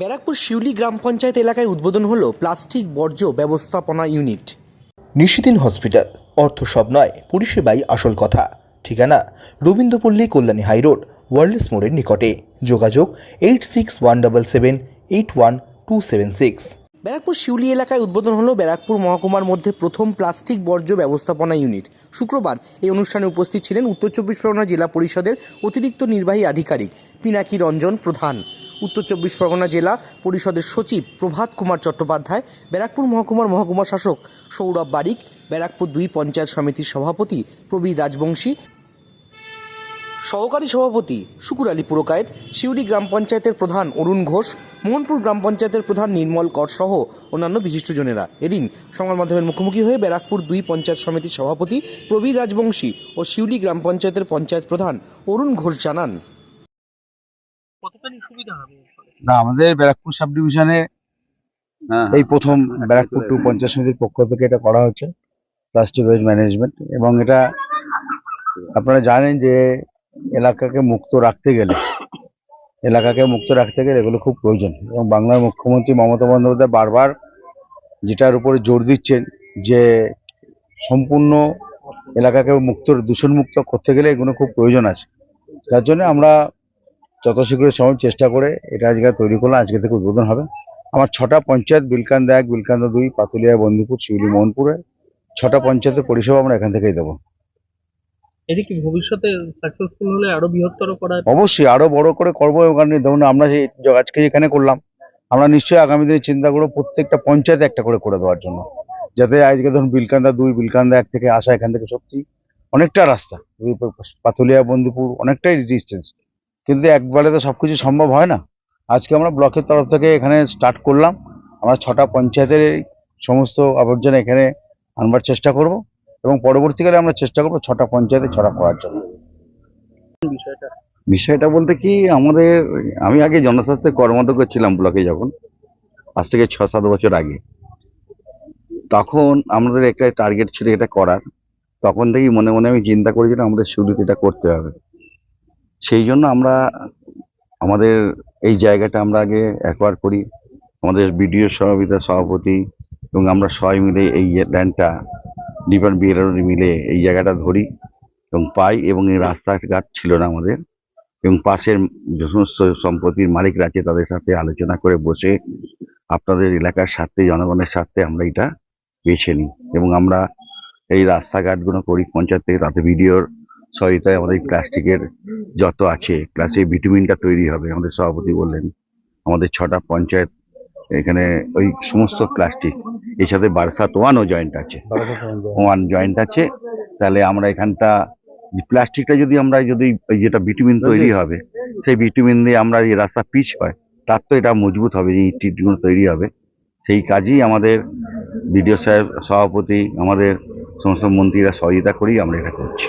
ব্যারাকপুর শিউলি গ্রাম পঞ্চায়েত এলাকায় উদ্বোধন হলো প্লাস্টিক বর্জ্য ব্যবস্থাপনা ইউনিট। নিশিদিন হসপিটাল। অর্থ সব নয় পরিষেবাই আসল কথা। ঠিকানা রবীন্দ্রপল্লী কল্যাণী হাইরোড ওয়ার্ল্ডস মোড়ের নিকটে। যোগাযোগ eight six one double seven eight one two seven six. Barrackpore Shiuli এলাকায় উদ্বোধন হলো ব্যারাকপুর মহকুমার মধ্যে প্রথম প্লাস্টিক বর্জ্য ব্যবস্থাপনা ইউনিট। শুক্রবার এই অনুষ্ঠানে উপস্থিত ছিলেন উত্তর চব্বিশ পরগনা জেলা পরিষদের অতিরিক্ত নির্বাহী আধিকারিক পিনাকি রঞ্জন প্রধান। উত্তর চব্বিশ পরগনা জেলা পরিষদের সচিব প্রভাত কুমার চট্টোপাধ্যায়, ব্যারাকপুর মহকুমার মহকুমা শাসক সৌরভ বারিক, ব্যারাকপুর দুই পঞ্চায়েত সমিতির সভাপতি প্রবীর রাজবংশী, সহকারী সভাপতি শুকুর আলী পুরকায়েত শিউরি গ্রাম পঞ্চায়েতের প্রধান অরুণ ঘোষ, মোহনপুর গ্রাম পঞ্চায়েতের প্রধান নির্মল কর সহ অন্যান্য বিশিষ্টজনেরা এদিন সংবাদ মাধ্যমের মুখোমুখি হয়ে ব্যারাকপুর দুই পঞ্চায়েত সমিতির সভাপতি প্রবীর রাজবংশী ও শিউলি গ্রাম পঞ্চায়েতের পঞ্চায়েত প্রধান অরুণ ঘোষ জানান। কতখানি সুবিধা হবে না আমাদের ব্যারাকপুর সাব ডিভিশনে এই প্রথম ব্যারাকপুর টু পঞ্চায়েত সমিতির পক্ষ থেকে এটা করা হচ্ছে প্লাস্টিক ওয়েস্ট ম্যানেজমেন্ট। এবং এটা আপনারা জানেন যে এলাকাকে মুক্ত রাখতে গেলে এলাকাকে মুক্ত রাখতে গেলে এগুলো খুব প্রয়োজন। এবং বাংলার মুখ্যমন্ত্রী মমতা বন্দ্যোপাধ্যায় বারবার যেটার উপরে জোর দিচ্ছেন যে সম্পূর্ণ এলাকাকে মুক্ত দূষণমুক্ত করতে গেলে এগুলো খুব প্রয়োজন আছে। যার জন্য আমরা যত শীঘ্র সময় চেষ্টা করে এটা আজকে তৈরি করলাম আজকে থেকে উদ্বোধন হবে। আমার ছটা পঞ্চায়েত বিলকান্দা এক বিলকান্দা দুই পাতুলিয়া বন্দীপুর শিউলি মোহনপুরে ছটা পঞ্চায়েতের পরিষেবা আমরা এখান থেকেই দেবো। এটি কি ভবিষ্যতে সাকসেসফুল হলে আরও বৃহত্তর করার অবশ্যই আরও বড় করে করব ওখানে ধরুন আমরা যে যে- আজকে এখানে করলাম আমরা নিশ্চয়ই আগামী দিনে চিন্তা করব প্রত্যেকটা পঞ্চায়েতে একটা করে করে দেওয়ার জন্য। যাতে আজকে ধরুন বিলকান্দা দুই বিলকান্দা এক থেকে আসা এখান থেকে সত্যি অনেকটা রাস্তা পাতুলিয়া বন্দীপুর অনেকটাই ডিস্টেন্স কিন্তু একবারে তো সব কিছু সম্ভব হয় না। আজকে আমরা ব্লকের তরফ থেকে এখানে স্টার্ট করলাম। আমরা ছটা পঞ্চায়েতের সমস্ত আবর্জনা এখানে আনবার চেষ্টা করব এবং পরবর্তীকালে আমরা চেষ্টা করব ছটা পঞ্চায়েতে ছড়া করার জন্য। বিষয়টা? বিষয়টা বলতে কি আমাদের আমি আগে জনস্বাস্থ্যের কর্মদক্ষ করছিলাম ব্লকে যখন আজ থেকে ছ সাত বছর আগে। তখন আমাদের একটা টার্গেট ছিল এটা করার। তখন থেকেই মনে মনে আমি চিন্তা করেছিলাম আমাদের শুরু এটা করতে হবে। সেই জন্য আমরা আমাদের এই জায়গাটা আমরা আগে অ্যাকোয়ার করি। আমাদের বিডিও সভাপিতার সভাপতি এবং আমরা সবাই মিলে এই ল্যান্ডটা ডিপার্ট বিএলআর মিলে এই জায়গাটা ধরি এবং পাই এবং এই রাস্তাঘাট ছিল না আমাদের। এবং পাশের যে সমস্ত সম্পত্তির মালিকরা আছে, তাদের সাথে আলোচনা করে বসে আপনাদের এলাকার স্বার্থে, জনগণের স্বার্থে আমরা এটা বেছে নিই। এবং আমরা এই রাস্তাঘাটগুলো করি পঞ্চায়েত থেকে তাতে ভিডিওর সহায়তায় আমাদের প্লাস্টিকের যত আছে প্লাস এই ভিটামিনটা তৈরি হবে আমাদের সভাপতি বললেন। আমাদের ছটা পঞ্চায়েত এখানে ওই সমস্ত প্লাস্টিক এর সাথে বারসাত ওয়ানও জয়েন্ট আছে। ওয়ান জয়েন্ট আছে তাহলে আমরা এখানটা প্লাস্টিকটা যদি আমরা যদি ওই যেটা ভিটামিন তৈরি হবে সেই ভিটামিন দিয়ে আমরা এই রাস্তা পিচ হয় তার তো এটা মজবুত হবে এই ইটগুলো তৈরি হবে। সেই কাজই আমাদের বিডিও সাহেব সভাপতি আমাদের সমস্ত মন্ত্রীরা সহযোগিতা করেই আমরা এটা করছি।